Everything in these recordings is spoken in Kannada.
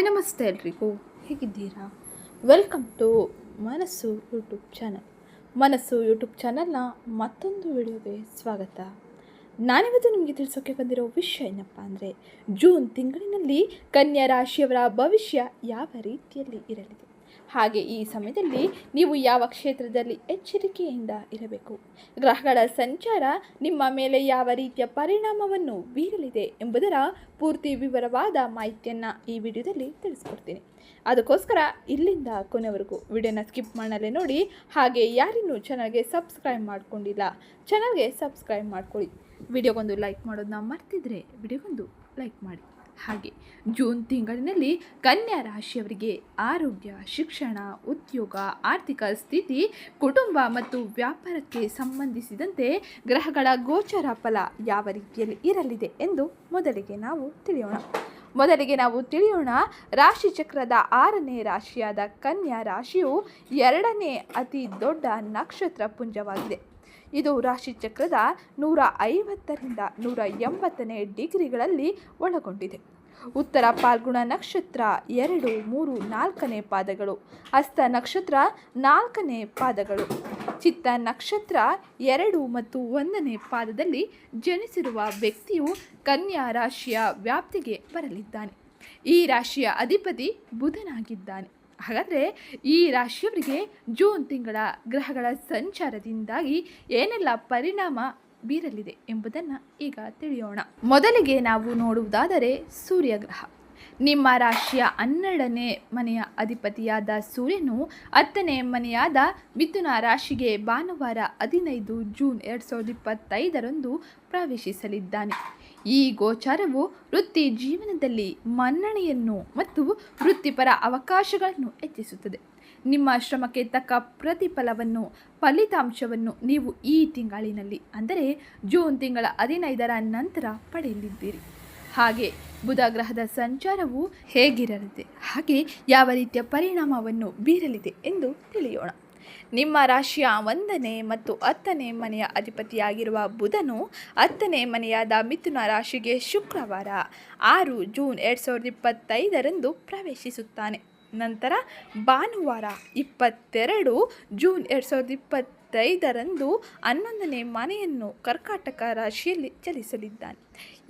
ಹಾಯ್ ನಮಸ್ತೆ ಎಲ್ರಿಗೂ. ಹೇಗಿದ್ದೀರಾ? Welcome to Manassu YouTube channel Manassu YouTube ಚಾನಲ್ನ ಮತ್ತೊಂದು ವಿಡಿಯೋಗೆ ಸ್ವಾಗತ. ನಾನಿವತ್ತು ನಿಮಗೆ ತಿಳಿಸೋಕೆ ಬಂದಿರೋ ವಿಷಯ ಏನಪ್ಪ ಅಂದರೆ, ಜೂನ್ ತಿಂಗಳಿನಲ್ಲಿ ಕನ್ಯಾ ರಾಶಿಯವರ ಭವಿಷ್ಯ ಯಾವ ರೀತಿಯಲ್ಲಿ ಇರಲಿದೆ? ಹಾಗೆ ಈ ಸಮಯದಲ್ಲಿ ನೀವು ಯಾವ ಕ್ಷೇತ್ರದಲ್ಲಿ ಎಚ್ಚರಿಕೆಯಿಂದ ಇರಬೇಕು? ಗ್ರಹಗಳ ಸಂಚಾರ ನಿಮ್ಮ ಮೇಲೆ ಯಾವ ರೀತಿಯ ಪರಿಣಾಮವನ್ನು ಬೀರಲಿದೆ ಎಂಬುದರ ಪೂರ್ತಿ ವಿವರವಾದ ಮಾಹಿತಿಯನ್ನು ಈ ವಿಡಿಯೋದಲ್ಲಿ ತಿಳಿಸ್ಕೊಡ್ತೀನಿ. ಅದಕ್ಕೋಸ್ಕರ ಇಲ್ಲಿಂದ ಕೊನೆವರೆಗೂ ವಿಡಿಯೋನ ಸ್ಕಿಪ್ ಮಾಡಲೇ ನೋಡಿ, ಹಾಗೆ ಯಾರಿನ್ನೂ ಚಾನಲ್ಗೆ ಸಬ್ಸ್ಕ್ರೈಬ್ ಮಾಡಿಕೊಂಡಿಲ್ಲ, ಚಾನಲ್ಗೆ ಸಬ್ಸ್ಕ್ರೈಬ್ ಮಾಡ್ಕೊಳ್ಳಿ. ವಿಡಿಯೋಗೊಂದು ಲೈಕ್ ಮಾಡೋದನ್ನ ಮರ್ತಿದ್ರೆ ವಿಡಿಯೋಗೊಂದು ಲೈಕ್ ಮಾಡಿ. ಹಾಗೆ ಜೂನ್ ತಿಂಗಳಿನಲ್ಲಿ ಕನ್ಯಾ ರಾಶಿಯವರಿಗೆ ಆರೋಗ್ಯ, ಶಿಕ್ಷಣ, ಉದ್ಯೋಗ, ಆರ್ಥಿಕ ಸ್ಥಿತಿ, ಕುಟುಂಬ ಮತ್ತು ವ್ಯಾಪಾರಕ್ಕೆ ಸಂಬಂಧಿಸಿದಂತೆ ಗ್ರಹಗಳ ಗೋಚರ ಫಲ ಯಾವ ರೀತಿಯಲ್ಲಿ ಇರಲಿದೆ ಎಂದು ಮೊದಲಿಗೆ ನಾವು ತಿಳಿಯೋಣ. ಮೊದಲಿಗೆ ನಾವು ತಿಳಿಯೋಣ ರಾಶಿ ಚಕ್ರದ ಆರನೇ ರಾಶಿಯಾದ ಕನ್ಯಾ ರಾಶಿಯು ಎರಡನೇ ಅತಿ ದೊಡ್ಡ ನಕ್ಷತ್ರ ಪುಂಜವಾಗಿದೆ. ಇದು ರಾಶಿ ಚಕ್ರದ ನೂರ ಐವತ್ತರಿಂದ ನೂರ ಎಂಬತ್ತನೇ ಡಿಗ್ರಿಗಳಲ್ಲಿ ಒಳಗೊಂಡಿದೆ. ಉತ್ತರ ಪಾಲ್ಗುಣ ನಕ್ಷತ್ರ ಎರಡು, ಮೂರು, ನಾಲ್ಕನೇ ಪಾದಗಳು. ಹಸ್ತ ನಕ್ಷತ್ರ ನಾಲ್ಕನೇ ಪಾದಗಳು. ಚಿತ್ತ ನಕ್ಷತ್ರ ಎರಡು ಮತ್ತು ಒಂದನೇ ಪಾದದಲ್ಲಿ ಜನಿಸಿರುವ ವ್ಯಕ್ತಿಯು ಕನ್ಯಾ ರಾಶಿಯ ವ್ಯಾಪ್ತಿಗೆ ಬರಲಿದ್ದಾನೆ. ಈ ರಾಶಿಯ ಅಧಿಪತಿ ಬುಧನಾಗಿದ್ದಾನೆ. ಹಾಗಾದರೆ ಈ ರಾಶಿಯವರಿಗೆ ಜೂನ್ ತಿಂಗಳ ಗ್ರಹಗಳ ಸಂಚಾರದಿಂದಾಗಿ ಏನೆಲ್ಲ ಪರಿಣಾಮ ಬೀರಲಿದೆ ಎಂಬುದನ್ನು ಈಗ ತಿಳಿಯೋಣ. ಮೊದಲಿಗೆ ನಾವು ನೋಡುವುದಾದರೆ ಸೂರ್ಯಗ್ರಹ. ನಿಮ್ಮ ರಾಶಿಯ ಹನ್ನೆರಡನೇ ಮನೆಯ ಅಧಿಪತಿಯಾದ ಸೂರ್ಯನು ಹತ್ತನೇ ಮನೆಯಾದ ಮಿಥುನ ರಾಶಿಗೆ ಭಾನುವಾರ ಹದಿನೈದು ಜೂನ್ ಎರಡು ಸಾವಿರದ ಇಪ್ಪತ್ತೈದರಂದು ಪ್ರವೇಶಿಸಲಿದ್ದಾನೆ. ಈ ಗೋಚಾರವು ವೃತ್ತಿ ಜೀವನದಲ್ಲಿ ಮನ್ನಣೆಯನ್ನು ಮತ್ತು ವೃತ್ತಿಪರ ಅವಕಾಶಗಳನ್ನು ಹೆಚ್ಚಿಸುತ್ತದೆ. ನಿಮ್ಮ ಶ್ರಮಕ್ಕೆ ತಕ್ಕ ಪ್ರತಿಫಲವನ್ನು, ಫಲಿತಾಂಶವನ್ನು ನೀವು ಈ ತಿಂಗಳಿನಲ್ಲಿ, ಅಂದರೆ ಜೂನ್ ತಿಂಗಳ ಹದಿನೈದರ ನಂತರ ಪಡೆಯಲಿದ್ದೀರಿ. ಹಾಗೆ ಬುಧ ಗ್ರಹದ ಸಂಚಾರವು ಹೇಗಿರಲಿದೆ? ಹಾಗೆ ಯಾವ ರೀತಿಯ ಪರಿಣಾಮವನ್ನು ಬೀರಲಿದೆ ಎಂದು ತಿಳಿಯೋಣ. ನಿಮ್ಮ ರಾಶಿಯ ಒಂದನೇ ಮತ್ತು ಹತ್ತನೇ ಮನೆಯ ಅಧಿಪತಿಯಾಗಿರುವ ಬುಧನು ಹತ್ತನೇ ಮನೆಯಾದ ಮಿಥುನ ರಾಶಿಗೆ ಶುಕ್ರವಾರ ಆರು ಜೂನ್ ಎರಡು ಸಾವಿರದ ಇಪ್ಪತ್ತೈದರಂದು ಪ್ರವೇಶಿಸುತ್ತಾನೆ. ನಂತರ ಭಾನುವಾರ ಇಪ್ಪತ್ತೆರಡು ಜೂನ್ ಎರಡು ಸಾವಿರದ ಇಪ್ಪತ್ತೈದರಂದು ಹನ್ನೊಂದನೇ ಮನೆಯನ್ನು ಕರ್ಕಾಟಕ ರಾಶಿಯಲ್ಲಿ ಚಲಿಸಲಿದ್ದಾನೆ.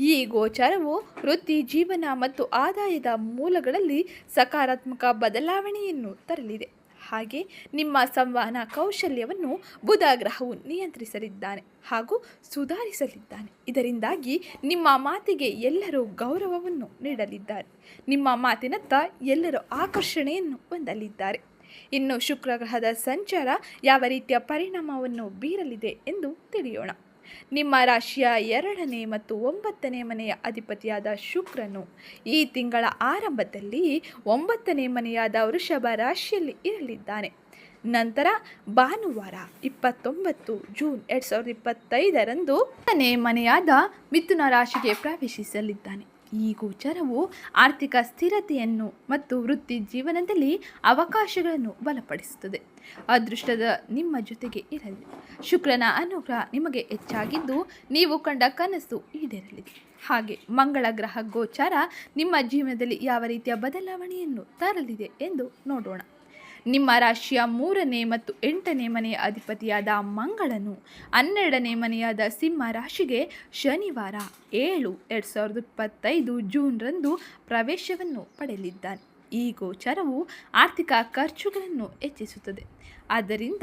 ಈ ಗೋಚಾರವು ವೃತ್ತಿ ಜೀವನ ಮತ್ತು ಆದಾಯದ ಮೂಲಗಳಲ್ಲಿ ಸಕಾರಾತ್ಮಕ ಬದಲಾವಣೆಯನ್ನು ತರಲಿದೆ. ಹಾಗೆ ನಿಮ್ಮ ಸಂವಹನ ಕೌಶಲ್ಯವನ್ನು ಬುಧ ಗ್ರಹವು ನಿಯಂತ್ರಿಸಲಿದ್ದಾನೆ ಹಾಗೂ ಸುಧಾರಿಸಲಿದ್ದಾನೆ. ಇದರಿಂದಾಗಿ ನಿಮ್ಮ ಮಾತಿಗೆ ಎಲ್ಲರೂ ಗೌರವವನ್ನು ನೀಡಲಿದ್ದಾರೆ. ನಿಮ್ಮ ಮಾತಿನತ್ತ ಎಲ್ಲರೂ ಆಕರ್ಷಣೆಯನ್ನು ಹೊಂದಲಿದ್ದಾರೆ. ಇನ್ನು ಶುಕ್ರ ಗ್ರಹದ ಸಂಚಾರ ಯಾವ ರೀತಿಯ ಪರಿಣಾಮವನ್ನು ಬೀರಲಿದೆ ಎಂದು ತಿಳಿಯೋಣ. ನಿಮ್ಮ ರಾಶಿಯ ಎರಡನೇ ಮತ್ತು ಒಂಬತ್ತನೇ ಮನೆಯ ಅಧಿಪತಿಯಾದ ಶುಕ್ರನು ಈ ತಿಂಗಳ ಆರಂಭದಲ್ಲಿ ಒಂಬತ್ತನೇ ಮನೆಯಾದ ವೃಷಭ ರಾಶಿಯಲ್ಲಿ ಇರಲಿದ್ದಾನೆ. ನಂತರ ಭಾನುವಾರ ಇಪ್ಪತ್ತೊಂಬತ್ತು ಜೂನ್ ಎರಡು ಸಾವಿರದ ಇಪ್ಪತ್ತೈದರಂದು ಮನೆಯಾದ ಮಿಥುನ ರಾಶಿಗೆ ಪ್ರವೇಶಿಸಲಿದ್ದಾನೆ. ಈ ಗೋಚರವು ಆರ್ಥಿಕ ಸ್ಥಿರತೆಯನ್ನು ಮತ್ತು ವೃತ್ತಿ ಜೀವನದಲ್ಲಿ ಅವಕಾಶಗಳನ್ನು ಬಲಪಡಿಸುತ್ತದೆ. ಅದೃಷ್ಟದ ನಿಮ್ಮ ಜೊತೆಗೆ ಇರಲಿ. ಶುಕ್ರನ ಅನುಗ್ರಹ ನಿಮಗೆ ಹೆಚ್ಚಾಗಿದ್ದು ನೀವು ಕಂಡ ಕನಸು ಈಡೇರಲಿ. ಹಾಗೆ ಮಂಗಳ ಗ್ರಹ ಗೋಚಾರ ನಿಮ್ಮ ಜೀವನದಲ್ಲಿ ಯಾವ ರೀತಿಯ ಬದಲಾವಣೆಯನ್ನು ತರಲಿದೆ ಎಂದು ನೋಡೋಣ. ನಿಮ್ಮ ರಾಶಿಯ ಮೂರನೇ ಮತ್ತು ಎಂಟನೇ ಮನೆಯ ಅಧಿಪತಿಯಾದ ಮಂಗಳನು ಹನ್ನೆರಡನೇ ಮನೆಯಾದ ಸಿಂಹ ರಾಶಿಗೆ ಶನಿವಾರ ಏಳು ಎರಡು ಸಾವಿರದ ಇಪ್ಪತ್ತೈದು ಜೂನ್ರಂದು ಪ್ರವೇಶವನ್ನು ಪಡೆಯಲಿದ್ದಾನೆ. ಈ ಗೋಚರವು ಆರ್ಥಿಕ ಖರ್ಚುಗಳನ್ನು ಹೆಚ್ಚಿಸುತ್ತದೆ. ಆದ್ದರಿಂದ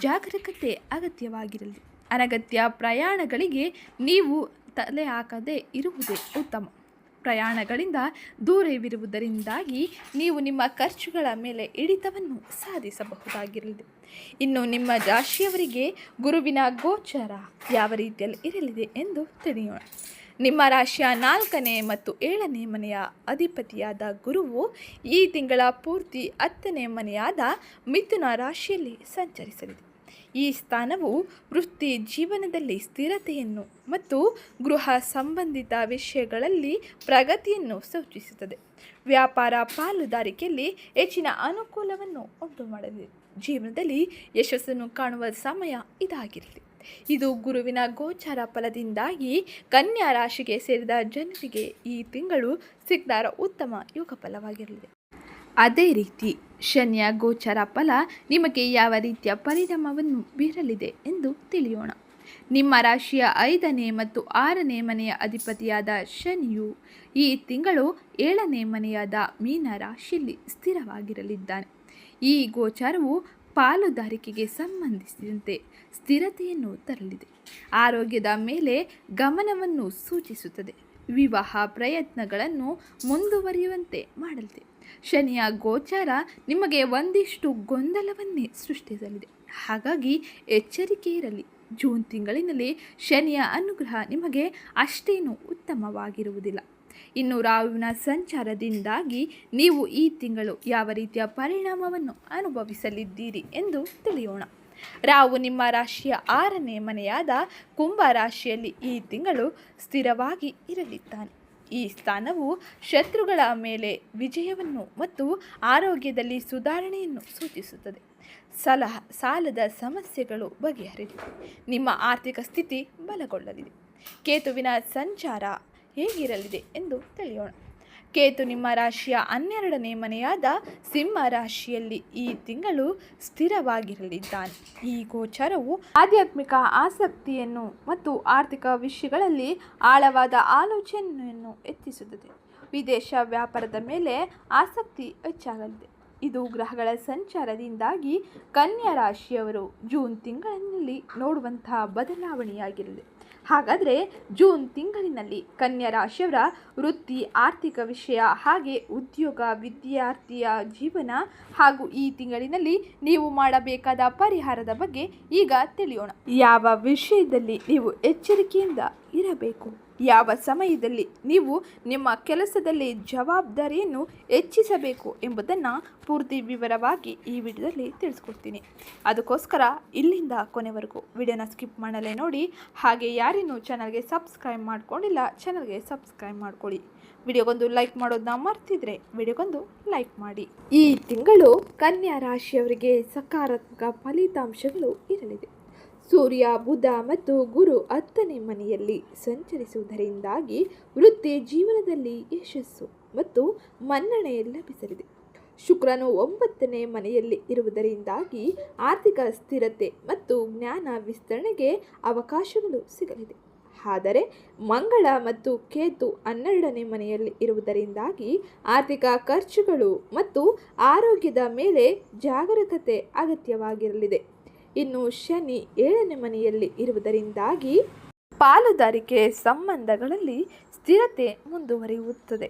ಜಾಗರೂಕತೆ ಅಗತ್ಯವಾಗಿರಲಿ. ಅನಗತ್ಯ ಪ್ರಯಾಣಗಳಿಗೆ ನೀವು ತಲೆ ಹಾಕದೇ ಇರುವುದೇ ಉತ್ತಮ. ಪ್ರಯಾಣಗಳಿಂದ ದೂರವಿರುವುದರಿಂದಾಗಿ ನೀವು ನಿಮ್ಮ ಖರ್ಚುಗಳ ಮೇಲೆ ಹಿಡಿತವನ್ನು ಸಾಧಿಸಬಹುದಾಗಿರಲಿದೆ. ಇನ್ನು ನಿಮ್ಮ ರಾಶಿಯವರಿಗೆ ಗುರುವಿನ ಗೋಚರ ಯಾವ ರೀತಿಯಲ್ಲಿ ಇರಲಿದೆ ಎಂದು ತಿಳಿಯೋಣ. ನಿಮ್ಮ ರಾಶಿಯ ನಾಲ್ಕನೇ ಮತ್ತು ಏಳನೇ ಮನೆಯ ಅಧಿಪತಿಯಾದ ಗುರುವು ಈ ತಿಂಗಳ ಪೂರ್ತಿ ಹತ್ತನೇ ಮನೆಯಾದ ಮಿಥುನ ರಾಶಿಯಲ್ಲಿ ಸಂಚರಿಸಲಿದೆ. ಈ ಸ್ಥಾನವು ವೃತ್ತಿ ಜೀವನದಲ್ಲಿ ಸ್ಥಿರತೆಯನ್ನು ಮತ್ತು ಗೃಹ ಸಂಬಂಧಿತ ವಿಷಯಗಳಲ್ಲಿ ಪ್ರಗತಿಯನ್ನು ಸೂಚಿಸುತ್ತದೆ. ವ್ಯಾಪಾರ ಪಾಲುದಾರಿಕೆಯಲ್ಲಿ ಹೆಚ್ಚಿನ ಅನುಕೂಲವನ್ನು ಉಂಟು ಮಾಡಲಿದೆ ಜೀವನದಲ್ಲಿ ಯಶಸ್ಸನ್ನು ಕಾಣುವ ಸಮಯ ಇದಾಗಿರಲಿ. ಇದು ಗುರುವಿನ ಗೋಚಾರ ಫಲದಿಂದಾಗಿ ಕನ್ಯಾ ರಾಶಿಗೆ ಸೇರಿದ ಜನರಿಗೆ ಈ ತಿಂಗಳು ಸಿಗ್ದಾರ ಉತ್ತಮ ಯೋಗ ಫಲವಾಗಿರಲಿದೆ ಅದೇ ರೀತಿ ಶನಿಯ, ಗೋಚರ, ಫಲ ನಿಮಗೆ ಯಾವ ರೀತಿಯ ಪರಿಣಾಮವನ್ನು ಬೀರಲಿದೆ ಎಂದು ತಿಳಿಯೋಣ. ನಿಮ್ಮ ರಾಶಿಯ ಐದನೇ ಮತ್ತು ಆರನೇ ಮನೆಯ ಅಧಿಪತಿಯಾದ ಶನಿಯು ಈ ತಿಂಗಳು ಏಳನೇ ಮನೆಯಾದ ಮೀನ ರಾಶಿಯಲ್ಲಿ ಸ್ಥಿರವಾಗಿರಲಿದ್ದಾನೆ. ಈ ಗೋಚಾರವು ಪಾಲುದಾರಿಕೆಗೆ ಸಂಬಂಧಿಸಿದಂತೆ ಸ್ಥಿರತೆಯನ್ನು ತರಲಿದೆ. ಆರೋಗ್ಯದ ಮೇಲೆ ಗಮನವನ್ನು ಸೂಚಿಸುತ್ತದೆ. ವಿವಾಹ ಪ್ರಯತ್ನಗಳನ್ನು ಮುಂದುವರಿಯುವಂತೆ ಮಾಡಲಿದೆ. ಶನಿಯ ಗೋಚಾರ ನಿಮಗೆ ಒಂದಿಷ್ಟು ಗೊಂದಲವನ್ನೇ ಸೃಷ್ಟಿಸಲಿದೆ. ಹಾಗಾಗಿ ಎಚ್ಚರಿಕೆ ಇರಲಿ. ಜೂನ್ ತಿಂಗಳಿನಲ್ಲಿ ಶನಿಯ ಅನುಗ್ರಹ ನಿಮಗೆ ಅಷ್ಟೇನು ಉತ್ತಮವಾಗಿರುವುದಿಲ್ಲ. ಇನ್ನು ರಾಹುವಿನ ಸಂಚಾರದಿಂದಾಗಿ ನೀವು ಈ ತಿಂಗಳು ಯಾವ ರೀತಿಯ ಪರಿಣಾಮವನ್ನು ಅನುಭವಿಸಲಿದ್ದೀರಿ ಎಂದು ತಿಳಿಯೋಣ. ರಾಹು ನಿಮ್ಮ ರಾಶಿಯ ಆರನೇ ಮನೆಯಾದ ಕುಂಭ ರಾಶಿಯಲ್ಲಿ ಈ ತಿಂಗಳು ಸ್ಥಿರವಾಗಿ ಇರಲಿದ್ದಾನೆ. ಈ ಸ್ಥಾನವು ಶತ್ರುಗಳ ಮೇಲೆ ವಿಜಯವನ್ನು ಮತ್ತು ಆರೋಗ್ಯದಲ್ಲಿ ಸುಧಾರಣೆಯನ್ನು ಸೂಚಿಸುತ್ತದೆ. ಸಲಹ, ಸಾಲದ ಸಮಸ್ಯೆಗಳು ಬಗೆಹರಿದಿವೆ ನಿಮ್ಮ ಆರ್ಥಿಕ ಸ್ಥಿತಿ ಬಲಗೊಳ್ಳಲಿದೆ. ಕೇತುವಿನ ಸಂಚಾರ ಹೇಗಿರಲಿದೆ ಎಂದು ತಿಳಿಯೋಣ. ಕೇತು ನಿಮ್ಮ ರಾಶಿಯ ಹನ್ನೆರಡನೇ ಮನೆಯಾದ ಸಿಂಹ ರಾಶಿಯಲ್ಲಿ ಈ ತಿಂಗಳು ಸ್ಥಿರವಾಗಿರಲಿದ್ದಾನೆ. ಈ ಗೋಚರವು ಆಧ್ಯಾತ್ಮಿಕ ಆಸಕ್ತಿಯನ್ನು ಮತ್ತು ಆರ್ಥಿಕ ವಿಷಯಗಳಲ್ಲಿ ಆಳವಾದ ಆಲೋಚನೆಯನ್ನು ಎತ್ತಿಸುತ್ತದೆ. ವಿದೇಶ ವ್ಯಾಪಾರದ ಮೇಲೆ ಆಸಕ್ತಿ ಹೆಚ್ಚಾಗಲಿದೆ. ಇದು ಗ್ರಹಗಳ ಸಂಚಾರದಿಂದಾಗಿ ಕನ್ಯಾ ರಾಶಿಯವರು ಜೂನ್ ತಿಂಗಳಿನಲ್ಲಿ ನೋಡುವಂತಹ ಬದಲಾವಣೆಯಾಗಿರಲಿದೆ ಹಾಗಾದರೆ ಜೂನ್ ತಿಂಗಳಿನಲ್ಲಿ ಕನ್ಯಾ ರಾಶಿಯವರ ವೃತ್ತಿ, ಆರ್ಥಿಕ ವಿಷಯ ಹಾಗೆ ಉದ್ಯೋಗ, ವಿದ್ಯಾರ್ಥಿಯ ಜೀವನ ಹಾಗೂ ಈ ತಿಂಗಳಿನಲ್ಲಿ ನೀವು ಮಾಡಬೇಕಾದ ಪರಿಹಾರದ ಬಗ್ಗೆ ಈಗ ತಿಳಿಯೋಣ. ಯಾವ ವಿಷಯದಲ್ಲಿ ನೀವು ಎಚ್ಚರಿಕೆಯಿಂದ ಇರಬೇಕು? ಯಾವ ಸಮಯದಲ್ಲಿ ನೀವು ನಿಮ್ಮ ಕೆಲಸದಲ್ಲಿ ಜವಾಬ್ದಾರಿಯನ್ನು ಹೆಚ್ಚಿಸಬೇಕು ಎಂಬುದನ್ನು ಪೂರ್ತಿ ವಿವರವಾಗಿ ಈ ವಿಡಿಯೋದಲ್ಲಿ ತಿಳಿಸ್ಕೊಡ್ತೀನಿ. ಅದಕ್ಕೋಸ್ಕರ ಇಲ್ಲಿಂದ ಕೊನೆವರೆಗೂ ವಿಡಿಯೋನ ಸ್ಕಿಪ್ ಮಾಡಲೇ ನೋಡಿ, ಹಾಗೆ ಯಾರೇನು ಚಾನಲ್ಗೆ ಸಬ್ಸ್ಕ್ರೈಬ್ ಮಾಡ್ಕೊಂಡಿಲ್ಲ, ಚಾನಲ್ಗೆ ಸಬ್ಸ್ಕ್ರೈಬ್ ಮಾಡ್ಕೊಳ್ಳಿ. ವಿಡಿಯೋಗೊಂದು ಲೈಕ್ ಮಾಡೋದನ್ನ ಮರ್ತಿದ್ರೆ ವಿಡಿಯೋಗೊಂದು ಲೈಕ್ ಮಾಡಿ. ಈ ತಿಂಗಳು ಕನ್ಯಾ ರಾಶಿಯವರಿಗೆ ಸಕಾರಾತ್ಮಕ ಫಲಿತಾಂಶಗಳು ಇರಲಿದೆ. ಸೂರ್ಯ, ಬುಧ ಮತ್ತು ಗುರು ಹತ್ತನೇ ಮನೆಯಲ್ಲಿ ಸಂಚರಿಸುವುದರಿಂದಾಗಿ ವೃತ್ತಿ ಜೀವನದಲ್ಲಿ ಯಶಸ್ಸು ಮತ್ತು ಮನ್ನಣೆ ಲಭಿಸಲಿದೆ. ಶುಕ್ರನು ಒಂಬತ್ತನೇ ಮನೆಯಲ್ಲಿ ಇರುವುದರಿಂದಾಗಿ ಆರ್ಥಿಕ ಸ್ಥಿರತೆ ಮತ್ತು ಜ್ಞಾನ ವಿಸ್ತರಣೆಗೆ ಅವಕಾಶಗಳು ಸಿಗಲಿದೆ. ಆದರೆ ಮಂಗಳ ಮತ್ತು ಕೇತು ಹನ್ನೆರಡನೇ ಮನೆಯಲ್ಲಿ ಇರುವುದರಿಂದಾಗಿ ಆರ್ಥಿಕ ಖರ್ಚುಗಳು ಮತ್ತು ಆರೋಗ್ಯದ ಮೇಲೆ ಜಾಗರೂಕತೆ ಅಗತ್ಯವಾಗಿರಲಿದೆ. ಇನ್ನು ಶನಿ ಏಳನೇ ಮನೆಯಲ್ಲಿ ಇರುವುದರಿಂದಾಗಿ ಪಾಲುದಾರಿಕೆ ಸಂಬಂಧಗಳಲ್ಲಿ ಸ್ಥಿರತೆ ಮುಂದುವರಿಯುತ್ತದೆ.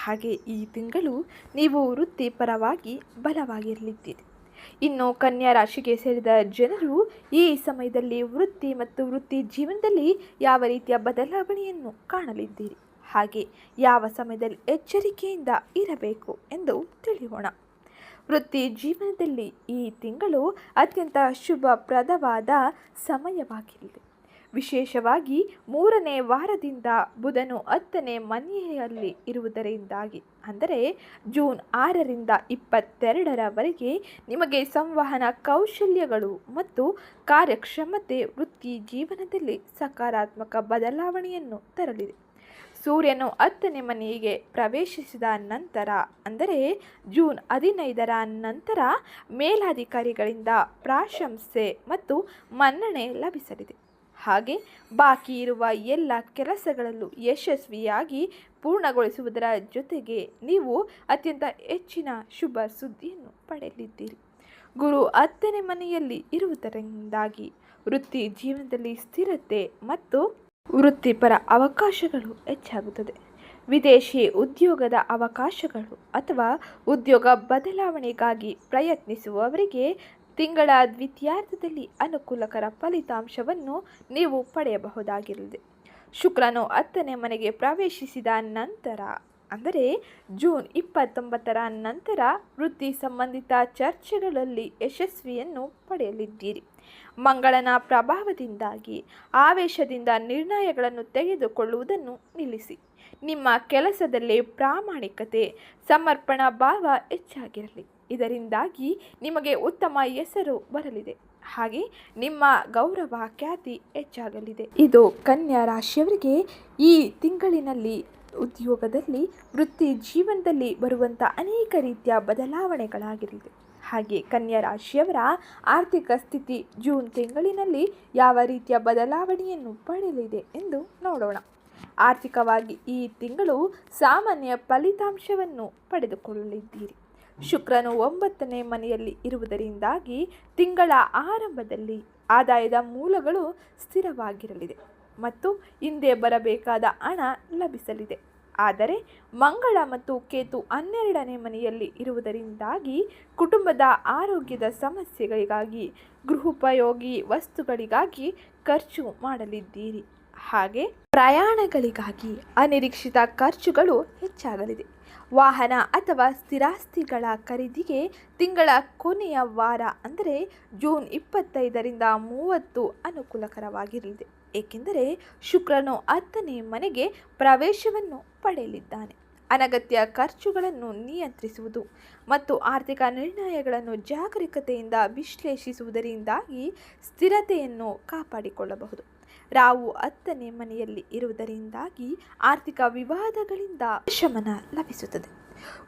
ಹಾಗೆ ಈ ತಿಂಗಳು ನೀವು ವೃತ್ತಿಪರವಾಗಿ ಬಲವಾಗಿರಲಿದ್ದೀರಿ. ಇನ್ನು ಕನ್ಯಾ ರಾಶಿಗೆ ಸೇರಿದ ಜನರು ಈ ಸಮಯದಲ್ಲಿ ವೃತ್ತಿ ಮತ್ತು ವೃತ್ತಿ ಜೀವನದಲ್ಲಿ ಯಾವ ರೀತಿಯ ಬದಲಾವಣೆಯನ್ನು ಕಾಣಲಿದ್ದೀರಿ? ಹಾಗೆ ಯಾವ ಸಮಯದಲ್ಲಿ ಎಚ್ಚರಿಕೆಯಿಂದ ಇರಬೇಕು ಎಂದು ತಿಳಿಯೋಣ. ವೃತ್ತಿ ಜೀವನದಲ್ಲಿ ಈ ತಿಂಗಳು ಅತ್ಯಂತ ಶುಭಪ್ರದವಾದ ಸಮಯವಾಗಿರಲಿ. ವಿಶೇಷವಾಗಿ ಮೂರನೇ ವಾರದಿಂದ ಬುಧನು ಹತ್ತನೇ ಮನೆಯಲ್ಲಿ ಇರುವುದರಿಂದಾಗಿ. ಅಂದರೆ ಜೂನ್ ಆರರಿಂದ ಇಪ್ಪತ್ತೆರಡರವರೆಗೆ ನಿಮಗೆ ಸಂವಹನ ಕೌಶಲ್ಯಗಳು ಮತ್ತು ಕಾರ್ಯಕ್ಷಮತೆ ವೃತ್ತಿ ಜೀವನದಲ್ಲಿ ಸಕಾರಾತ್ಮಕ ಬದಲಾವಣೆಯನ್ನು ತರಲಿದೆ. ಸೂರ್ಯನು ಹತ್ತನೇ ಮನೆಗೆ ಪ್ರವೇಶಿಸಿದ ನಂತರ, ಅಂದರೆ ಜೂನ್ ಹದಿನೈದರ ನಂತರ ಮೇಲಾಧಿಕಾರಿಗಳಿಂದ ಪ್ರಾಶಂಸೆ ಮತ್ತು ಮನ್ನಣೆ ಲಭಿಸಲಿದೆ. ಹಾಗೆ ಬಾಕಿ ಇರುವ ಎಲ್ಲ ಕೆಲಸಗಳಲ್ಲೂ ಯಶಸ್ವಿಯಾಗಿ ಪೂರ್ಣಗೊಳಿಸುವುದರ ಜೊತೆಗೆ ನೀವು ಅತ್ಯಂತ ಹೆಚ್ಚಿನ ಶುಭ ಸುದ್ದಿಯನ್ನು ಪಡೆಯಲಿದ್ದೀರಿ. ಗುರು ಹತ್ತನೇ ಮನೆಯಲ್ಲಿ ಇರುವುದರಿಂದಾಗಿ ವೃತ್ತಿ ಜೀವನದಲ್ಲಿ ಸ್ಥಿರತೆ ಮತ್ತು ವೃತ್ತಿಪರ ಅವಕಾಶಗಳು ಹೆಚ್ಚಾಗುತ್ತದೆ. ವಿದೇಶಿ ಉದ್ಯೋಗದ ಅವಕಾಶಗಳು ಅಥವಾ ಉದ್ಯೋಗ ಬದಲಾವಣೆಗಾಗಿ ಪ್ರಯತ್ನಿಸುವವರಿಗೆ ತಿಂಗಳ ದ್ವಿತೀಯಾರ್ಧದಲ್ಲಿ ಅನುಕೂಲಕರ ಫಲಿತಾಂಶವನ್ನು ನೀವು ಪಡೆಯಬಹುದಾಗಿರಲಿದೆ ಶುಕ್ರನು ಹತ್ತನೇ ಮನೆಗೆ ಪ್ರವೇಶಿಸಿದ ನಂತರ, ಅಂದರೆ ಜೂನ್ ಇಪ್ಪತ್ತೊಂಬತ್ತರ ನಂತರ ವೃತ್ತಿ ಸಂಬಂಧಿತ ಚರ್ಚೆಗಳಲ್ಲಿ ಯಶಸ್ವಿಯನ್ನು ಪಡೆಯಲಿದ್ದೀರಿ. ಮಂಗಳನ ಪ್ರಭಾವದಿಂದಾಗಿ, ಆವೇಶದಿಂದ ನಿರ್ಣಯಗಳನ್ನು ತೆಗೆದುಕೊಳ್ಳುವುದನ್ನು ನಿಲ್ಲಿಸಿ. ನಿಮ್ಮ ಕೆಲಸದಲ್ಲಿ ಪ್ರಾಮಾಣಿಕತೆ, ಸಮರ್ಪಣಾ ಭಾವ ಹೆಚ್ಚಾಗಿರಲಿ. ಇದರಿಂದಾಗಿ ನಿಮಗೆ ಉತ್ತಮ ಹೆಸರು ಬರಲಿದೆ. ಹಾಗೆ ನಿಮ್ಮ ಗೌರವ ಖ್ಯಾತಿ ಹೆಚ್ಚಾಗಲಿದೆ. ಇದು ಕನ್ಯಾ ರಾಶಿಯವರಿಗೆ ಈ ತಿಂಗಳಿನಲ್ಲಿ ಉದ್ಯೋಗದಲ್ಲಿ ವೃತ್ತಿ ಜೀವನದಲ್ಲಿ ಬರುವಂಥ ಅನೇಕ ರೀತಿಯ ಬದಲಾವಣೆಗಳಾಗಿರಲಿದೆ ಹಾಗೆ ಕನ್ಯಾ ರಾಶಿಯವರ ಆರ್ಥಿಕ ಸ್ಥಿತಿ ಜೂನ್ ತಿಂಗಳಿನಲ್ಲಿ ಯಾವ ರೀತಿಯ ಬದಲಾವಣೆಯನ್ನು ಪಡೆಯಲಿದೆ ಎಂದು ನೋಡೋಣ. ಆರ್ಥಿಕವಾಗಿ ಈ ತಿಂಗಳು ಸಾಮಾನ್ಯ ಫಲಿತಾಂಶವನ್ನು ಪಡೆದುಕೊಳ್ಳಲಿದ್ದೀರಿ. ಶುಕ್ರನು ಒಂಬತ್ತನೇ ಮನೆಯಲ್ಲಿ ಇರುವುದರಿಂದಾಗಿ ತಿಂಗಳ ಆರಂಭದಲ್ಲಿ ಆದಾಯದ ಮೂಲಗಳು ಸ್ಥಿರವಾಗಿರಲಿದೆ ಮತ್ತು ಹಿಂದೆ ಬರಬೇಕಾದ ಹಣ ಲಭಿಸಲಿದೆ. ಆದರೆ ಮಂಗಳ ಮತ್ತು ಕೇತು ಹನ್ನೆರಡನೇ ಮನೆಯಲ್ಲಿ ಇರುವುದರಿಂದಾಗಿ ಕುಟುಂಬದ ಆರೋಗ್ಯದ ಸಮಸ್ಯೆಗಳಿಗಾಗಿ, ಗೃಹೋಪಯೋಗಿ ವಸ್ತುಗಳಿಗಾಗಿ ಖರ್ಚು ಮಾಡಲಿದ್ದೀರಿ. ಹಾಗೆ ಪ್ರಯಾಣಗಳಿಗಾಗಿ ಅನಿರೀಕ್ಷಿತ ಖರ್ಚುಗಳು ಹೆಚ್ಚಾಗಲಿದೆ. ವಾಹನ ಅಥವಾ ಸ್ಥಿರಾಸ್ತಿಗಳ ಖರೀದಿಗೆ ತಿಂಗಳ ಕೊನೆಯ ವಾರ ಅಂದರೆ ಜೂನ್ ಇಪ್ಪತ್ತೈದರಿಂದ ಮೂವತ್ತು ಅನುಕೂಲಕರವಾಗಿರಲಿದೆ. ಏಕೆಂದರೆ ಶುಕ್ರನು ಹತ್ತನೇ ಮನೆಗೆ ಪ್ರವೇಶವನ್ನು ಪಡೆಯಲಿದ್ದಾನೆ. ಅನಗತ್ಯ ಖರ್ಚುಗಳನ್ನು ನಿಯಂತ್ರಿಸುವುದು ಮತ್ತು ಆರ್ಥಿಕ ನಿರ್ಣಯಗಳನ್ನು ಜಾಗರೂಕತೆಯಿಂದ ವಿಶ್ಲೇಷಿಸುವುದರಿಂದಾಗಿ ಸ್ಥಿರತೆಯನ್ನು ಕಾಪಾಡಿಕೊಳ್ಳಬಹುದು. ರಾವು ಹತ್ತನೇ ಮನೆಯಲ್ಲಿ ಇರುವುದರಿಂದಾಗಿ ಆರ್ಥಿಕ ವಿವಾದಗಳಿಂದ ಶಮನ ಲಭಿಸುತ್ತದೆ.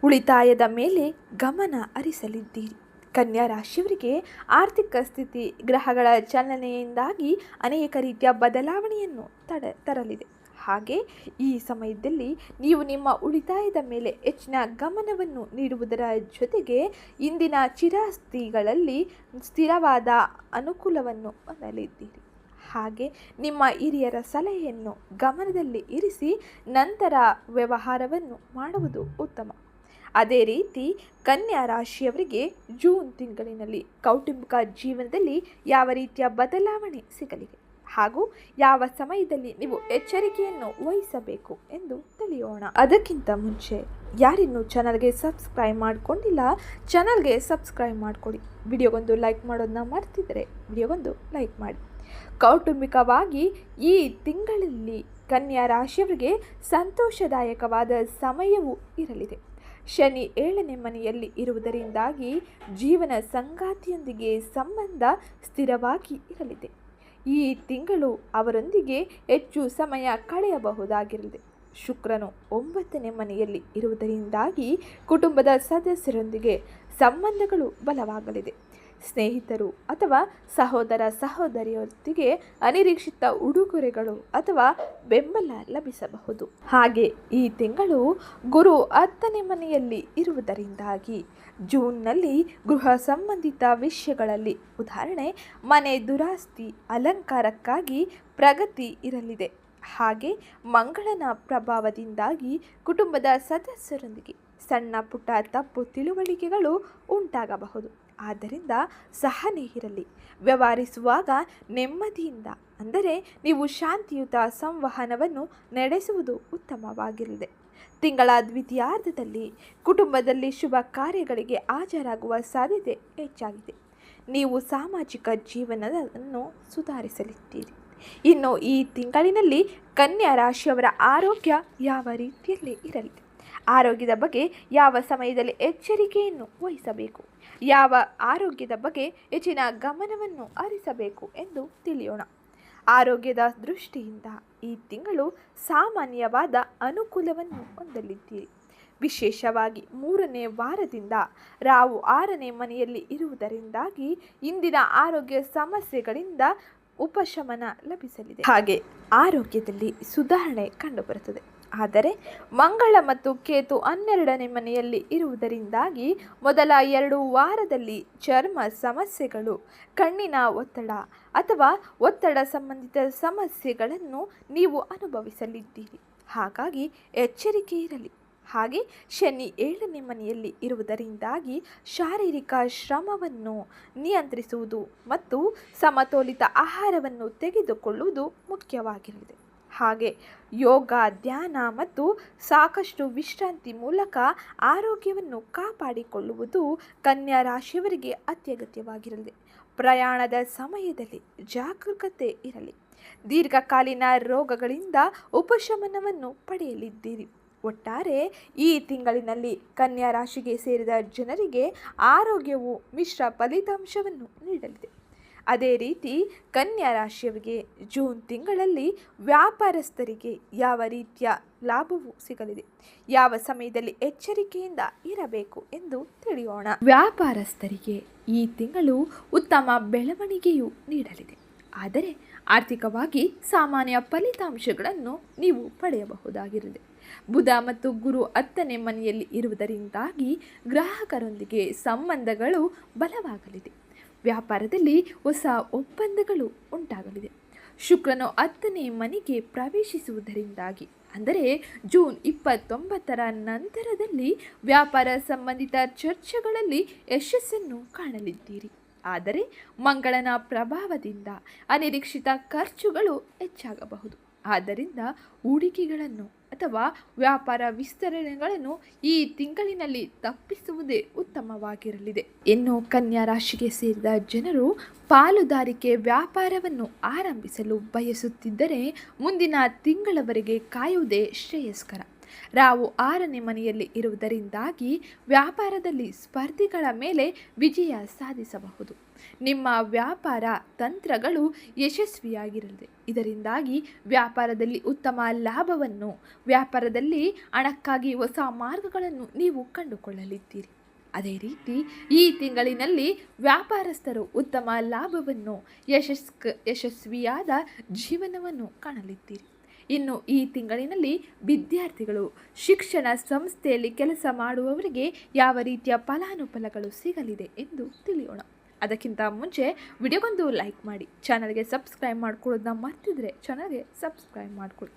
ಉಳಿತಾಯದ ಮೇಲೆ ಗಮನ ಹರಿಸಲಿದ್ದೀರಿ. ಕನ್ಯಾ ರಾಶಿಯವರಿಗೆ ಆರ್ಥಿಕ ಸ್ಥಿತಿ, ಗ್ರಹಗಳ ಚಲನೆಯಿಂದಾಗಿ ಅನೇಕ ರೀತಿಯ ಬದಲಾವಣೆಯನ್ನು ತಡ, ತರಲಿದೆ. ಹಾಗೆ ಈ ಸಮಯದಲ್ಲಿ ನೀವು ನಿಮ್ಮ ಉಳಿತಾಯದ ಮೇಲೆ ಹೆಚ್ಚಿನ ಗಮನವನ್ನು ನೀಡುವುದರ ಜೊತೆಗೆ ಇಂದಿನ ಚಿರಾಸ್ತಿಗಳಲ್ಲಿ ಸ್ಥಿರವಾದ ಅನುಕೂಲವನ್ನು ಹೊಂದಲಿದ್ದೀರಿ. ಹಾಗೆ ನಿಮ್ಮ ಹಿರಿಯರ ಸಲಹೆಯನ್ನು ಗಮನದಲ್ಲಿ ಇರಿಸಿ ನಂತರ ವ್ಯವಹಾರವನ್ನು ಮಾಡುವುದು ಉತ್ತಮ. ಅದೇ ರೀತಿ ಕನ್ಯಾ ರಾಶಿಯವರಿಗೆ ಜೂನ್ ತಿಂಗಳಿನಲ್ಲಿ ಕೌಟುಂಬಿಕ ಜೀವನದಲ್ಲಿ ಯಾವ ರೀತಿಯ ಬದಲಾವಣೆ ಸಿಗಲಿದೆ? ಹಾಗೂ ಯಾವ ಸಮಯದಲ್ಲಿ ನೀವು ಎಚ್ಚರಿಕೆಯನ್ನು ವಹಿಸಬೇಕು ಎಂದು ತಿಳಿಯೋಣ. ಅದಕ್ಕಿಂತ ಮುಂಚೆ ಯಾರಿನ್ನೂ ಚಾನಲ್ಗೆ ಸಬ್ಸ್ಕ್ರೈಬ್ ಮಾಡಿಕೊಂಡಿಲ್ಲ, ಚಾನಲ್ಗೆ ಸಬ್ಸ್ಕ್ರೈಬ್ ಮಾಡಿಕೊಡಿ. ವಿಡಿಯೋಗೊಂದು ಲೈಕ್ ಮಾಡೋದನ್ನ ಮಾಡ್ತಿದ್ದರೆ ವಿಡಿಯೋಗೊಂದು ಲೈಕ್ ಮಾಡಿ. ಕೌಟುಂಬಿಕವಾಗಿ ಈ ತಿಂಗಳಲ್ಲಿ ಕನ್ಯಾ ರಾಶಿಯವರಿಗೆ ಸಂತೋಷದಾಯಕವಾದ ಸಮಯವೂ ಇರಲಿದೆ. ಶನಿ ಏಳನೇ ಮನೆಯಲ್ಲಿ ಇರುವುದರಿಂದಾಗಿ ಜೀವನ ಸಂಗಾತಿಯೊಂದಿಗೆ ಸಂಬಂಧ ಸ್ಥಿರವಾಗಿ ಇರಲಿದೆ. ಈ ತಿಂಗಳು ಅವರೊಂದಿಗೆ ಹೆಚ್ಚು ಸಮಯ ಕಳೆಯಬಹುದಾಗಿರಲಿದೆ. ಶುಕ್ರನು ಒಂಬತ್ತನೇ ಮನೆಯಲ್ಲಿ ಇರುವುದರಿಂದಾಗಿ ಕುಟುಂಬದ ಸದಸ್ಯರೊಂದಿಗೆ ಸಂಬಂಧಗಳು ಬಲವಾಗಲಿದೆ. ಸ್ನೇಹಿತರು ಅಥವಾ ಸಹೋದರ ಸಹೋದರಿಯೊಂದಿಗೆ ಅನಿರೀಕ್ಷಿತ ಉಡುಗೊರೆಗಳು ಅಥವಾ ಬೆಂಬಲ ಲಭಿಸಬಹುದು. ಹಾಗೆ ಈ ತಿಂಗಳು ಗುರು ಹತ್ತನೇ ಮನೆಯಲ್ಲಿ ಇರುವುದರಿಂದಾಗಿ ಜೂನ್ನಲ್ಲಿ ಗೃಹ ಸಂಬಂಧಿತ ವಿಷಯಗಳಲ್ಲಿ ಉದಾಹರಣೆ, ಮನೆ ದುರಾಸ್ತಿ, ಅಲಂಕಾರಕ್ಕಾಗಿ ಪ್ರಗತಿ ಇರಲಿದೆ. ಹಾಗೆ ಮಂಗಳನ ಪ್ರಭಾವದಿಂದಾಗಿ ಕುಟುಂಬದ ಸದಸ್ಯರೊಂದಿಗೆ ಸಣ್ಣ ಪುಟ್ಟ ತಪ್ಪು ತಿಳುವಳಿಕೆಗಳು ಉಂಟಾಗಬಹುದು. ಆದ್ದರಿಂದ ಸಹನೆ ಇರಲಿ ವ್ಯವಹರಿಸುವಾಗ ನೆಮ್ಮದಿಯಿಂದ, ಅಂದರೆ ನೀವು ಶಾಂತಿಯುತ ಸಂವಹನವನ್ನು ನಡೆಸುವುದು ಉತ್ತಮವಾಗಿರಲಿದೆ. ತಿಂಗಳ ದ್ವಿತೀಯಾರ್ಧದಲ್ಲಿ ಕುಟುಂಬದಲ್ಲಿ ಶುಭ ಕಾರ್ಯಗಳಿಗೆ ಹಾಜರಾಗುವ ಸಾಧ್ಯತೆ ಹೆಚ್ಚಾಗಿದೆ. ನೀವು ಸಾಮಾಜಿಕ ಜೀವನವನ್ನು ಸುಧಾರಿಸಲಿದ್ದೀರಿ. ಇನ್ನು ಈ ತಿಂಗಳಿನಲ್ಲಿ ಕನ್ಯಾ ರಾಶಿಯವರ ಆರೋಗ್ಯ ಯಾವ ರೀತಿಯಲ್ಲಿ ಇರಲಿದೆ ಆರೋಗ್ಯದ ಬಗ್ಗೆ ಯಾವ ಸಮಯದಲ್ಲಿ ಎಚ್ಚರಿಕೆಯನ್ನು ವಹಿಸಬೇಕು? ಯಾವ ಆರೋಗ್ಯದ ಬಗ್ಗೆ ಹೆಚ್ಚಿನ ಗಮನವನ್ನು ಹರಿಸಬೇಕು ಎಂದು ತಿಳಿಯೋಣ. ಆರೋಗ್ಯದ ದೃಷ್ಟಿಯಿಂದ ಈ ತಿಂಗಳು ಸಾಮಾನ್ಯವಾದ ಅನುಕೂಲವನ್ನು ಹೊಂದಲಿದ್ದೀರಿ. ವಿಶೇಷವಾಗಿ ಮೂರನೇ ವಾರದಿಂದ ರಾವು ಆರನೇ ಮನೆಯಲ್ಲಿ ಇರುವುದರಿಂದಾಗಿ ಇಂದಿನ ಆರೋಗ್ಯ ಸಮಸ್ಯೆಗಳಿಂದ ಉಪಶಮನ ಲಭಿಸಲಿದೆ. ಹಾಗೆ ಆರೋಗ್ಯದಲ್ಲಿ ಸುಧಾರಣೆ ಕಂಡುಬರುತ್ತದೆ. ಆದರೆ ಮಂಗಳ ಮತ್ತು ಕೇತು ಹನ್ನೆರಡನೇ ಮನೆಯಲ್ಲಿ ಇರುವುದರಿಂದಾಗಿ ಮೊದಲ ಎರಡು ವಾರದಲ್ಲಿ ಚರ್ಮ ಸಮಸ್ಯೆಗಳು, ಕಣ್ಣಿನ ಒತ್ತಡ ಅಥವಾ ಒತ್ತಡ ಸಂಬಂಧಿತ ಸಮಸ್ಯೆಗಳನ್ನು ನೀವು ಅನುಭವಿಸಲಿದ್ದೀರಿ. ಹಾಗಾಗಿ ಎಚ್ಚರಿಕೆ ಇರಲಿ. ಹಾಗೆ ಶನಿ ಏಳನೇ ಮನೆಯಲ್ಲಿ ಇರುವುದರಿಂದಾಗಿ ಶಾರೀರಿಕ ಶ್ರಮವನ್ನು ನಿಯಂತ್ರಿಸುವುದು ಮತ್ತು ಸಮತೋಲಿತ ಆಹಾರವನ್ನು ತೆಗೆದುಕೊಳ್ಳುವುದು ಮುಖ್ಯವಾಗಿರಲಿದೆ ಹಾಗೆ ಯೋಗ, ಧ್ಯಾನ ಮತ್ತು ಸಾಕಷ್ಟು ವಿಶ್ರಾಂತಿ ಮೂಲಕ ಆರೋಗ್ಯವನ್ನು ಕಾಪಾಡಿಕೊಳ್ಳುವುದು ಕನ್ಯಾ ರಾಶಿಯವರಿಗೆ ಅತ್ಯಗತ್ಯವಾಗಿರಲಿ. ಪ್ರಯಾಣದ ಸಮಯದಲ್ಲಿ ಜಾಗರೂಕತೆ ಇರಲಿ. ದೀರ್ಘಕಾಲೀನ ರೋಗಗಳಿಂದ ಉಪಶಮನವನ್ನು ಪಡೆಯಲಿದ್ದೀರಿ. ಒಟ್ಟಾರೆ ಈ ತಿಂಗಳಿನಲ್ಲಿ ಕನ್ಯಾ ರಾಶಿಗೆ ಸೇರಿದ ಜನರಿಗೆ ಆರೋಗ್ಯವು ಮಿಶ್ರ ಫಲಿತಾಂಶವನ್ನು ನೀಡಲಿದೆ. ಅದೇ ರೀತಿ ಕನ್ಯಾ ರಾಶಿಯವರಿಗೆ ಜೂನ್ ತಿಂಗಳಲ್ಲಿ ವ್ಯಾಪಾರಸ್ಥರಿಗೆ ಯಾವ ರೀತಿಯ ಲಾಭವು ಸಿಗಲಿದೆ? ಯಾವ ಸಮಯದಲ್ಲಿ ಎಚ್ಚರಿಕೆಯಿಂದ ಇರಬೇಕು ಎಂದು ತಿಳಿಯೋಣ. ವ್ಯಾಪಾರಸ್ಥರಿಗೆ ಈ ತಿಂಗಳು ಉತ್ತಮ ಬೆಳವಣಿಗೆಯು ನೀಡಲಿದೆ. ಆದರೆ ಆರ್ಥಿಕವಾಗಿ ಸಾಮಾನ್ಯ ಫಲಿತಾಂಶಗಳನ್ನು ನೀವು ಪಡೆಯಬಹುದಾಗಿರಲಿದೆ. ಬುಧ ಮತ್ತು ಗುರು ಹತ್ತನೇ ಮನೆಯಲ್ಲಿ ಇರುವುದರಿಂದಾಗಿ ಗ್ರಾಹಕರೊಂದಿಗೆ ಸಂಬಂಧಗಳು ಬಲವಾಗಲಿದೆ. ವ್ಯಾಪಾರದಲ್ಲಿ ಹೊಸ ಒಪ್ಪಂದಗಳು ಉಂಟಾಗಲಿದೆ. ಶುಕ್ರನು ಹತ್ತನೇ ಮನೆಗೆ ಪ್ರವೇಶಿಸುವುದರಿಂದಾಗಿ, ಅಂದರೆ ಜೂನ್ ಇಪ್ಪತ್ತೊಂಬತ್ತರ ನಂತರದಲ್ಲಿ ವ್ಯಾಪಾರ ಸಂಬಂಧಿತ ಚರ್ಚೆಗಳಲ್ಲಿ ಯಶಸ್ಸನ್ನು ಕಾಣಲಿದ್ದೀರಿ. ಆದರೆ ಮಂಗಳನ ಪ್ರಭಾವದಿಂದ ಅನಿರೀಕ್ಷಿತ ಖರ್ಚುಗಳು ಹೆಚ್ಚಾಗಬಹುದು. ಆದ್ದರಿಂದ ಹೂಡಿಕೆಗಳನ್ನು ಅಥವಾ ವ್ಯಾಪಾರ ವಿಸ್ತರಣೆಗಳನ್ನು ಈ ತಿಂಗಳಿನಲ್ಲಿ ತಪ್ಪಿಸುವುದೇ ಉತ್ತಮವಾಗಿರಲಿದೆ. ಇನ್ನು ಕನ್ಯಾ ರಾಶಿಗೆ ಸೇರಿದ ಜನರು ಪಾಲುದಾರಿಕೆ ವ್ಯಾಪಾರವನ್ನು ಆರಂಭಿಸಲು ಬಯಸುತ್ತಿದ್ದರೆ ಮುಂದಿನ ತಿಂಗಳವರೆಗೆ ಕಾಯುವುದೇ ಶ್ರೇಯಸ್ಕರ. ರಾವು ಆರನೇ ಮನೆಯಲ್ಲಿ ಇರುವುದರಿಂದಾಗಿ ವ್ಯಾಪಾರದಲ್ಲಿ ಸ್ಪರ್ಧಿಗಳ ಮೇಲೆ ವಿಜಯ ಸಾಧಿಸಬಹುದು. ನಿಮ್ಮ ವ್ಯಾಪಾರ ತಂತ್ರಗಳು ಯಶಸ್ವಿಯಾಗಿರಲಿದೆ ಇದರಿಂದಾಗಿ ವ್ಯಾಪಾರದಲ್ಲಿ ಉತ್ತಮ ಲಾಭವನ್ನು, ವ್ಯಾಪಾರದಲ್ಲಿ ಹಣಕ್ಕಾಗಿ ಹೊಸ ಮಾರ್ಗಗಳನ್ನು ನೀವು ಕಂಡುಕೊಳ್ಳಲಿದ್ದೀರಿ. ಅದೇ ರೀತಿ ಈ ತಿಂಗಳಿನಲ್ಲಿ ವ್ಯಾಪಾರಸ್ಥರು ಉತ್ತಮ ಲಾಭವನ್ನು ಯಶಸ್ ಯಶಸ್ವಿಯಾದ ಜೀವನವನ್ನು ಕಾಣಲಿದ್ದೀರಿ. ಇನ್ನು ಈ ತಿಂಗಳಿನಲ್ಲಿ ವಿದ್ಯಾರ್ಥಿಗಳು, ಶಿಕ್ಷಣ ಸಂಸ್ಥೆಯಲ್ಲಿ ಕೆಲಸ ಮಾಡುವವರಿಗೆ ಯಾವ ರೀತಿಯ ಫಲಾನುಫಲಗಳು ಸಿಗಲಿದೆ ಎಂದು ತಿಳಿಯೋಣ. ಅದಕ್ಕಿಂತ ಮುಂಚೆ ವಿಡಿಯೋಗೊಂದು ಲೈಕ್ ಮಾಡಿ, ಚಾನಲ್ಗೆ ಸಬ್ಸ್ಕ್ರೈಬ್ ಮಾಡ್ಕೊಳ್ಳೋದನ್ನ ಮರ್ತಿದ್ರೆ ಚಾನಲ್ಗೆ ಸಬ್ಸ್ಕ್ರೈಬ್ ಮಾಡ್ಕೊಳ್ಳಿ.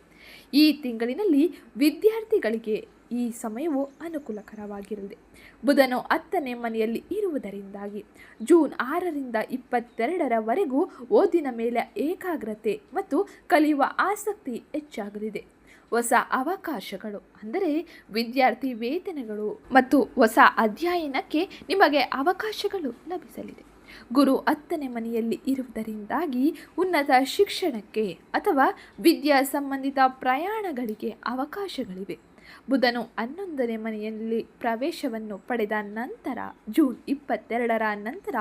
ಈ ತಿಂಗಳಿನಲ್ಲಿ ವಿದ್ಯಾರ್ಥಿಗಳಿಗೆ ಈ ಸಮಯವು ಅನುಕೂಲಕರವಾಗಿರಲಿದೆ ಬುಧನು ಹತ್ತನೇ ಮನೆಯಲ್ಲಿ ಇರುವುದರಿಂದಾಗಿ ಜೂನ್ ಆರರಿಂದ ಇಪ್ಪತ್ತೆರಡರವರೆಗೂ ಓದಿನ ಮೇಲೆ ಏಕಾಗ್ರತೆ ಮತ್ತು ಕಲಿಯುವ ಆಸಕ್ತಿ ಹೆಚ್ಚಾಗಲಿದೆ. ಹೊಸ ಅವಕಾಶಗಳು ಅಂದರೆ ವಿದ್ಯಾರ್ಥಿ ವೇತನಗಳು ಮತ್ತು ಹೊಸ ಅಧ್ಯಯನಕ್ಕೆ ನಿಮಗೆ ಅವಕಾಶಗಳು ಲಭಿಸಲಿದೆ. ಗುರು ಹತ್ತನೇ ಮನೆಯಲ್ಲಿ ಇರುವುದರಿಂದಾಗಿ ಉನ್ನತ ಶಿಕ್ಷಣಕ್ಕೆ ಅಥವಾ ವಿದ್ಯಾ ಸಂಬಂಧಿತ ಪ್ರಯಾಣಗಳಿಗೆ ಅವಕಾಶಗಳಿವೆ. ಬುಧನು ಹನ್ನೊಂದನೇ ಮನೆಯಲ್ಲಿ ಪ್ರವೇಶವನ್ನು ಪಡೆದ ನಂತರ ಜೂನ್ ಇಪ್ಪತ್ತೆರಡರ ನಂತರ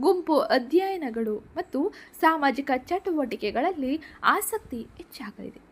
ಗುಂಪು ಅಧ್ಯಯನಗಳು ಮತ್ತು ಸಾಮಾಜಿಕ ಚಟುವಟಿಕೆಗಳಲ್ಲಿ ಆಸಕ್ತಿ ಹೆಚ್ಚಾಗಲಿದೆ.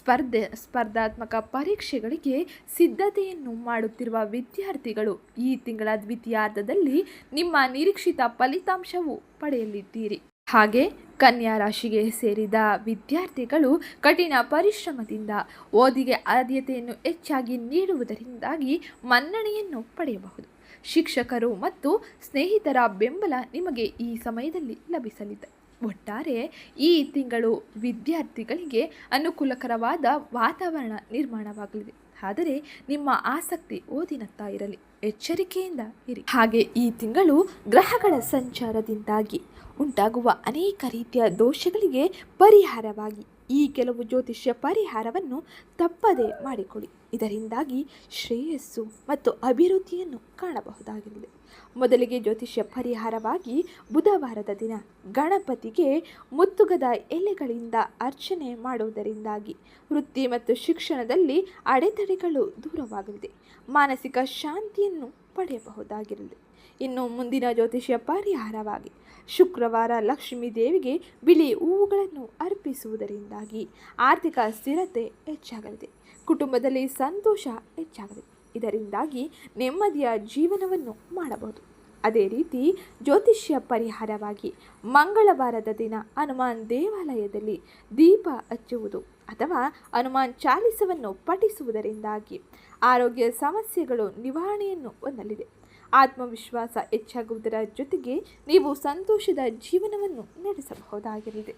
ಸ್ಪರ್ಧೆ, ಸ್ಪರ್ಧಾತ್ಮಕ ಪರೀಕ್ಷೆಗಳಿಗೆ ಸಿದ್ಧತೆಯನ್ನು ಮಾಡುತ್ತಿರುವ ವಿದ್ಯಾರ್ಥಿಗಳು ಈ ತಿಂಗಳ ದ್ವಿತೀಯಾರ್ಧದಲ್ಲಿ ನಿಮ್ಮ ನಿರೀಕ್ಷಿತ ಫಲಿತಾಂಶವು ಪಡೆಯಲಿದ್ದೀರಿ. ಹಾಗೆ ಕನ್ಯಾ ರಾಶಿಗೆ ಸೇರಿದ ವಿದ್ಯಾರ್ಥಿಗಳು ಕಠಿಣ ಪರಿಶ್ರಮದಿಂದ ಓದಿಗೆ ಆದ್ಯತೆಯನ್ನು ಹೆಚ್ಚಾಗಿ ನೀಡುವುದರಿಂದಾಗಿ ಮನ್ನಣೆಯನ್ನು ಪಡೆಯಬಹುದು. ಶಿಕ್ಷಕರು ಮತ್ತು ಸ್ನೇಹಿತರ ಬೆಂಬಲ ನಿಮಗೆ ಈ ಸಮಯದಲ್ಲಿ ಲಭಿಸಲಿದೆ. ಒಟ್ಟಾರೆ ಈ ತಿಂಗಳು ವಿದ್ಯಾರ್ಥಿಗಳಿಗೆ ಅನುಕೂಲಕರವಾದ ವಾತಾವರಣ ನಿರ್ಮಾಣವಾಗಲಿದೆ. ಆದರೆ ನಿಮ್ಮ ಆಸಕ್ತಿ ಓದಿನತ್ತ ಇರಲಿ, ಎಚ್ಚರಿಕೆಯಿಂದ ಇರಿ. ಹಾಗೆ ಈ ತಿಂಗಳು ಗ್ರಹಗಳ ಸಂಚಾರದಿಂದಾಗಿ ಉಂಟಾಗುವ ಅನೇಕ ರೀತಿಯ ದೋಷಗಳಿಗೆ ಪರಿಹಾರವಾಗಿ ಈ ಕೆಲವು ಜ್ಯೋತಿಷ್ಯ ಪರಿಹಾರವನ್ನು ತಪ್ಪದೆ ಮಾಡಿಕೊಳ್ಳಿ. ಇದರಿಂದಾಗಿ ಶ್ರೇಯಸ್ಸು ಮತ್ತು ಅಭಿವೃದ್ಧಿಯನ್ನು ಕಾಣಬಹುದಾಗಿದೆ ಮೊದಲಿಗೆ ಜ್ಯೋತಿಷ್ಯ ಪರಿಹಾರವಾಗಿ ಬುಧವಾರದ ದಿನ ಗಣಪತಿಗೆ ಮುತ್ತುಗದ ಎಲೆಗಳಿಂದ ಅರ್ಚನೆ ಮಾಡುವುದರಿಂದಾಗಿ ವೃತ್ತಿ ಮತ್ತು ಶಿಕ್ಷಣದಲ್ಲಿ ಅಡೆತಡೆಗಳು ದೂರವಾಗಲಿದೆ. ಮಾನಸಿಕ ಶಾಂತಿಯನ್ನು ಪಡೆಯಬಹುದಾಗಿರಲಿದೆ ಇನ್ನು ಮುಂದಿನ ಜ್ಯೋತಿಷ್ಯ ಪರಿಹಾರವಾಗಿ ಶುಕ್ರವಾರ ಲಕ್ಷ್ಮೀ ದೇವಿಗೆ ಬಿಳಿ ಹೂವುಗಳನ್ನು ಅರ್ಪಿಸುವುದರಿಂದಾಗಿ ಆರ್ಥಿಕ ಸ್ಥಿರತೆ ಹೆಚ್ಚಾಗಲಿದೆ. ಕುಟುಂಬದಲ್ಲಿ ಸಂತೋಷ ಹೆಚ್ಚಾಗಲಿದೆ. ಇದರಿಂದಾಗಿ ನೆಮ್ಮದಿಯ ಜೀವನವನ್ನು ಮಾಡಬಹುದು. ಅದೇ ರೀತಿ ಜ್ಯೋತಿಷ್ಯ ಪರಿಹಾರವಾಗಿ ಮಂಗಳವಾರದ ದಿನ ಹನುಮಾನ್ ದೇವಾಲಯದಲ್ಲಿ ದೀಪ ಹಚ್ಚುವುದು ಅಥವಾ ಹನುಮಾನ್ ಚಾಲಿಸವನ್ನು ಪಠಿಸುವುದರಿಂದಾಗಿ ಆರೋಗ್ಯ ಸಮಸ್ಯೆಗಳು ನಿವಾರಣೆಯನ್ನು ಹೊಂದಲಿದೆ. ಆತ್ಮವಿಶ್ವಾಸ ಹೆಚ್ಚಾಗುವುದರ ಜೊತೆಗೆ ನೀವು ಸಂತೋಷದ ಜೀವನವನ್ನು ನಡೆಸಬಹುದಾಗಿರಲಿದೆ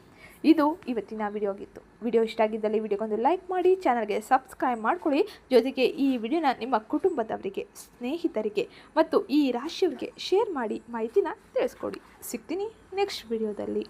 ಇದು ಇವತ್ತಿನ ವಿಡಿಯೋ ಆಗಿತ್ತು ವಿಡಿಯೋ ಇಷ್ಟ ಆಗಿದ್ದಲ್ಲಿ ವಿಡಿಯೋಗೊಂದು ಲೈಕ್ ಮಾಡಿ, ಚಾನಲ್ಗೆ ಸಬ್ಸ್ಕ್ರೈಬ್ ಮಾಡ್ಕೊಳ್ಳಿ. ಜೊತೆಗೆ ಈ ವಿಡಿಯೋನ ನಿಮ್ಮ ಕುಟುಂಬದವರಿಗೆ, ಸ್ನೇಹಿತರಿಗೆ ಮತ್ತು ಈ ರಾಶಿಯವರಿಗೆ ಶೇರ್ ಮಾಡಿ ಮಾಹಿತಿನ ತಿಳಿಸ್ಕೊಡಿ. ಸಿಗ್ತೀನಿ ನೆಕ್ಸ್ಟ್ ವಿಡಿಯೋದಲ್ಲಿ.